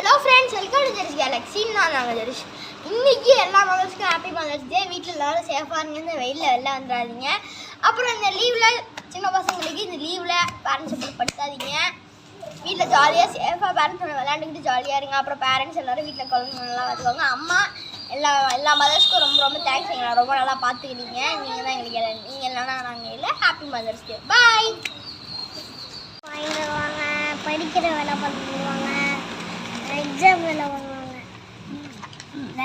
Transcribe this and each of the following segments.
Hello friends welcome to Jerish galaxy நான் நாங்கள் ஜெரிஷ் இன்றைக்கி எல்லா மதர்ஸ்க்கும் ஹாப்பி மதர்ஸ் டே வீட்டில் எல்லாரும் சேஃபாக இருங்க. இந்த வெயிலில் வெளில வந்துடாதீங்க. அப்புறம் இந்த லீவில் சின்ன பசங்களுக்கு இந்த லீவில் பேரண்ட்ஸ் எப்படி படுத்தாதீங்க வீட்டில் ஜாலியாக சேஃபாக பேரண்ட்ஸ் விளையாண்டுக்கிட்டு ஜாலியாக இருங்க. அப்புறம் பேரண்ட்ஸ் எல்லோரும் வீட்டில் குழந்தைங்களாம் பார்த்துக்கோங்க அம்மா எல்லா எல்லா மதர்ஸ்க்கும் ரொம்ப ரொம்ப தேங்க்ஸ் எங்களை ரொம்ப நல்லா பார்த்துக்கிறீங்க நீங்கள் தான் எங்களுக்கு எல்லாம் நீங்கள் இல்லைனா நாங்கள் இல்லை ஹாப்பி மதர்ஸ் டே பாய் வாங்க படிக்கிற வேலை பார்த்துருவாங்க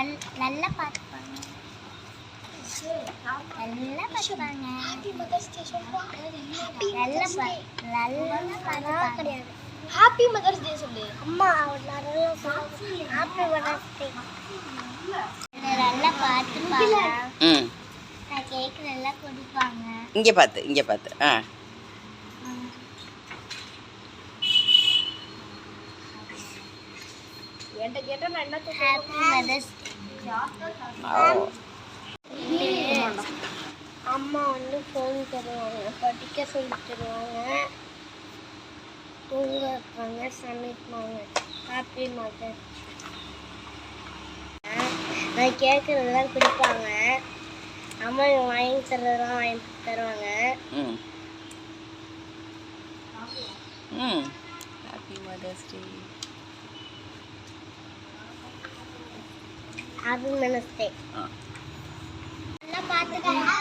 நல் நல்லா பார்த்துப்பாங்க. நல்லா பார்த்துப்பாங்க. மதர்ஸ் டே நல்லா நல்லா கிடையாது ஹாப்பி மதர்ஸ் டே சொல்லு. அம்மா நல்லா ஹாப்பி மதர்ஸ்டே நல்லா பார்த்துப்பாங்க. ம். நான் கேக் நல்லா கொடுப்பாங்க. இங்கே பார்த்து இங்கே பார்த்து. ஆ. என்கிட்ட கேட்டால் நான் என்ன ஹாப்பி மதர்ஸ் ஓ அம்மா வந்து ஃபோன் தருவாங்க. படிக்க சொல்லி தருவாங்க. தூங்க வைப்பாங்க சமைப்பாங்க. ஹாப்பி மதர் நான் கேட்குறதெல்லாம் குடிப்பாங்க. அம்மா வாங்கி தர்றதெல்லாம் வாங்கி தருவாங்க. ம். ம். Happy mother's day happy mother's day ஆ. நல்லா பார்த்துக்கோங்க.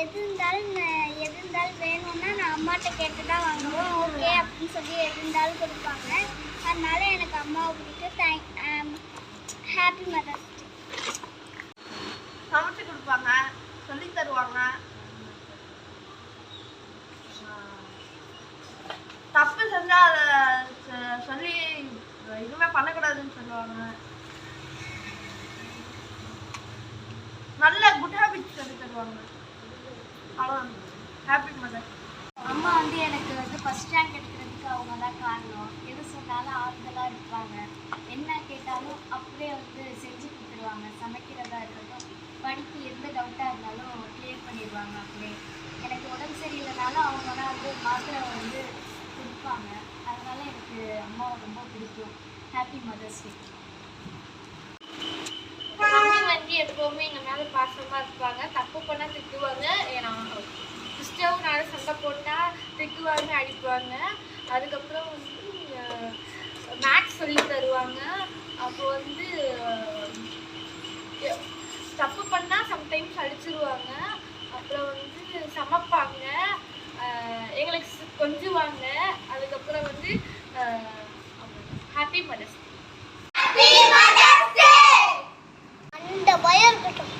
எது இருந்தாலும் எது இருந்தாலும் வேணும்னா நான் அம்மாட்ட கேட்டு தான் வாங்குவேன். ஓகே அப்படின்னு சொல்லி எது இருந்தாலும் கொடுப்பாங்க. அதனால எனக்கு அம்மாவை பிடிக்கும் தேங்க் ஹாப்பி மதர்ஸ் டே சமைச்சு கொடுப்பாங்க. சொல்லி தருவாங்க. தப்பு செஞ்சா அதை சொல்லி இதுவுமே பண்ணக்கூடாதுன்னு சொல்லுவாங்க நல்ல குட் அவ்வளோதான் ஹாப்பி மதர் அம்மா வந்து எனக்கு வந்து ஃபஸ்ட் ரேங்க் எடுக்கிறதுக்கு அவங்க தான் காரணம். எது சொன்னாலும் ஆறுதலாக இருப்பாங்க. என்ன கேட்டாலும் அப்படியே வந்து செஞ்சு கொடுத்துருவாங்க. சமைக்கிறதா இருக்கட்டும் படிப்பு எந்த டவுட்டாக இருந்தாலும் கிளியர் பண்ணிடுவாங்க அப்படியே. எனக்கு உடம்பு சரியில்லைனாலும் அவங்க தான் வந்து மாத்திரை வந்து கொடுப்பாங்க. அதனால எனக்கு அம்மாவை ரொம்ப பிடிக்கும். ஹாப்பி மதர்ஸ் டே வந்து எப்போவுமே எங்கள் மேலே பாசமாக இருப்பாங்க தப்பு பண்ணால் திட்டுவாங்க சிஸ்டரும் போட்டால் திட்டுவாங்க அடிப்பாங்க. அதுக்கப்புறம் வந்து மேக்ஸ் சொல்லி தருவாங்க. அப்போ வந்து தப்பு பண்ணால் சம்டைம்ஸ் அடிச்சிருவாங்க. அப்புறம் வந்து சமைப்பாங்க. எங்களுக்கு கொஞ்சுவாங்க. அதுக்கப்புறம் வந்து ஹாப்பி மதர்ஸ் அந்த பயம் இருக்கட்டும்.